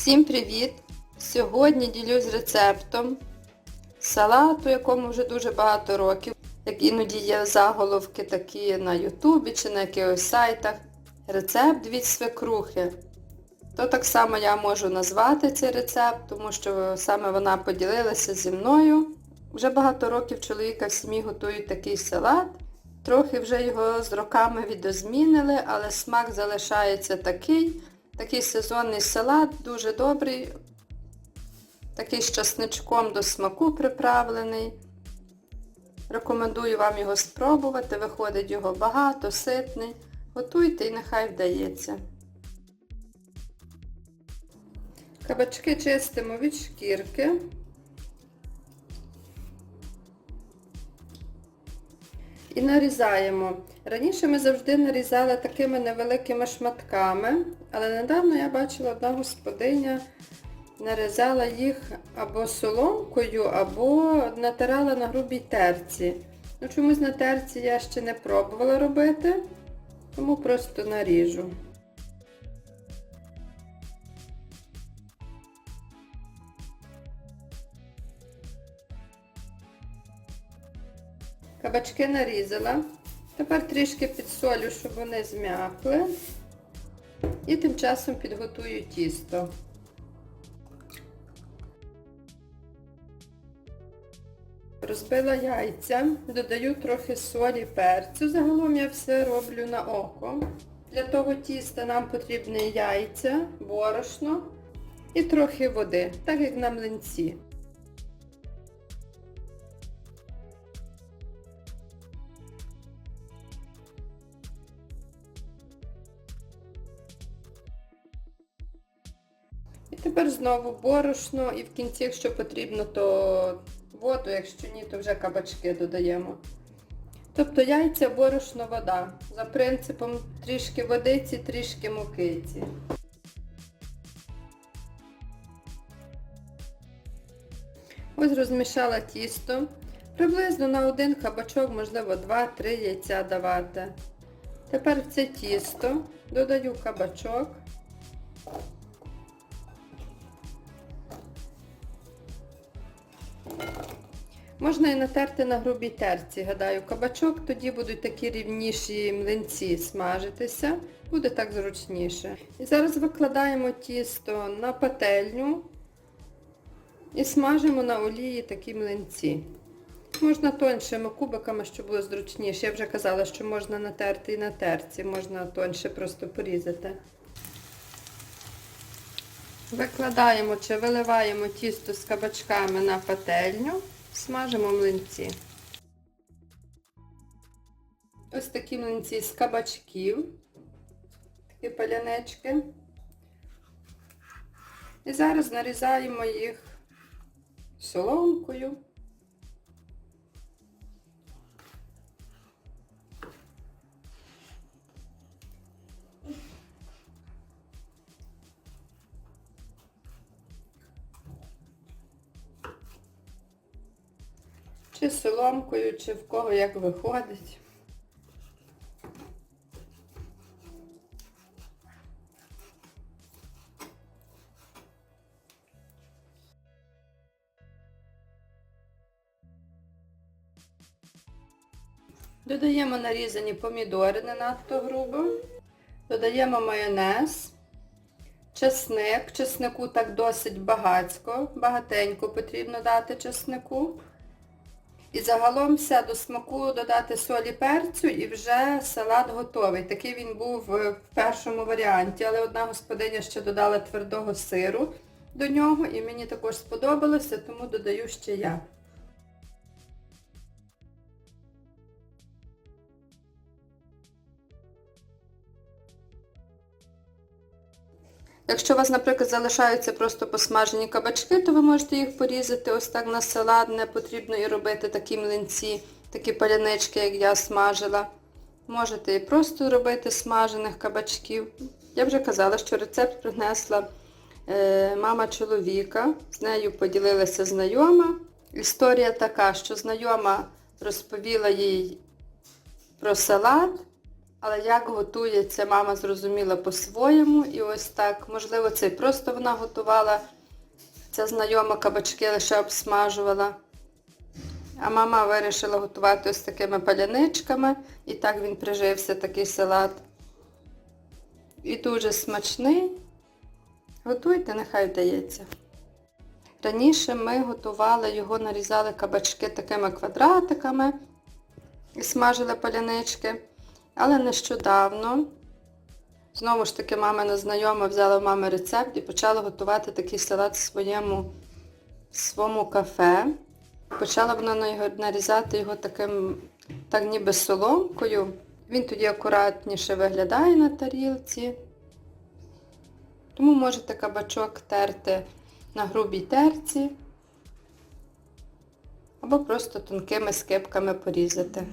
Всім привіт! Сьогодні ділюсь рецептом салату, якому вже дуже багато років. Як іноді є заголовки такі на Ютубі чи на якихось сайтах. Рецепт від свекрухи. То так само я можу назвати цей рецепт, тому що саме вона поділилася зі мною. Вже багато років чоловіка в сім'ї готують такий салат. Трохи вже його з роками відозмінили, але смак залишається такий. Такий сезонний салат, дуже добрий. Такий з часничком до смаку приправлений. Рекомендую вам його спробувати, виходить його багато, ситний. Готуйте і нехай вдається. Кабачки чистимо від шкірки. І нарізаємо. Раніше ми завжди нарізали такими невеликими шматками, але недавно я бачила одна господиня нарізала їх або соломкою, або натирала на грубій терці. Ну, чомусь на терці я ще не пробувала робити, тому просто наріжу. Кабачки нарізала. Тепер трішки підсолю, щоб вони зм'якли. І тим часом підготую тісто. Розбила яйця, додаю трохи солі, перцю. Загалом я все роблю на око. Для того тіста нам потрібні яйця, борошно і трохи води, так як на млинці. Тепер знову борошно і в кінці, якщо потрібно, то воду, якщо ні, то вже кабачки додаємо. Тобто яйця, борошно, вода. За принципом трішки водиці, трішки мукиці. Ось розмішала тісто. Приблизно на один кабачок, можливо, 2-3 яйця давати. Тепер в це тісто додаю кабачок. Можна і натерти на грубій терці, гадаю, кабачок, тоді будуть такі рівніші млинці смажитися, буде так зручніше. І зараз викладаємо тісто на пательню і смажимо на олії такі млинці. Можна тоншими кубиками, щоб було зручніше. Я вже казала, що можна натерти і на терці, можна тонше просто порізати. Викладаємо чи виливаємо тісто з кабачками на пательню. Смажимо млинці. Ось такі млинці з кабачків, такі палянечки. І зараз нарізаємо їх соломкою. Чи соломкою, чи в кого як виходить. Додаємо нарізані помідори не надто грубо. Додаємо майонез, чесник. Чеснику так досить багацько, багатенько потрібно дати чеснику. І загалом все до смаку додати солі перцю і вже салат готовий. Такий він був в першому варіанті, але одна господиня ще додала твердого сиру до нього і мені також сподобалося, тому додаю ще я. Якщо у вас, наприклад, залишаються просто посмажені кабачки, то ви можете їх порізати ось так на салат, не потрібно і робити такі млинці, такі палянички, як я смажила. Можете і просто робити смажених кабачків. Я вже казала, що рецепт принесла е, мама чоловіка, з нею поділилася знайома. Історія така, що знайома розповіла їй про салат, Але як готується, мама зрозуміла по-своєму. І ось так, можливо, це просто вона готувала. Ця знайома кабачки лише обсмажувала. А мама вирішила готувати ось такими паляничками. І так він прижився, такий салат. І дуже смачний. Готуйте, нехай вдається. Раніше ми готували його, нарізали кабачки такими квадратиками і смажили палянички. Але нещодавно, знову ж таки, мамина знайома взяла в мами рецепт і почала готувати такий салат в своєму, в своєму кафе. Почала вона нарізати його таким, так ніби соломкою. Він тоді акуратніше виглядає на тарілці. Тому можете кабачок терти на грубій терці або просто тонкими скибками порізати.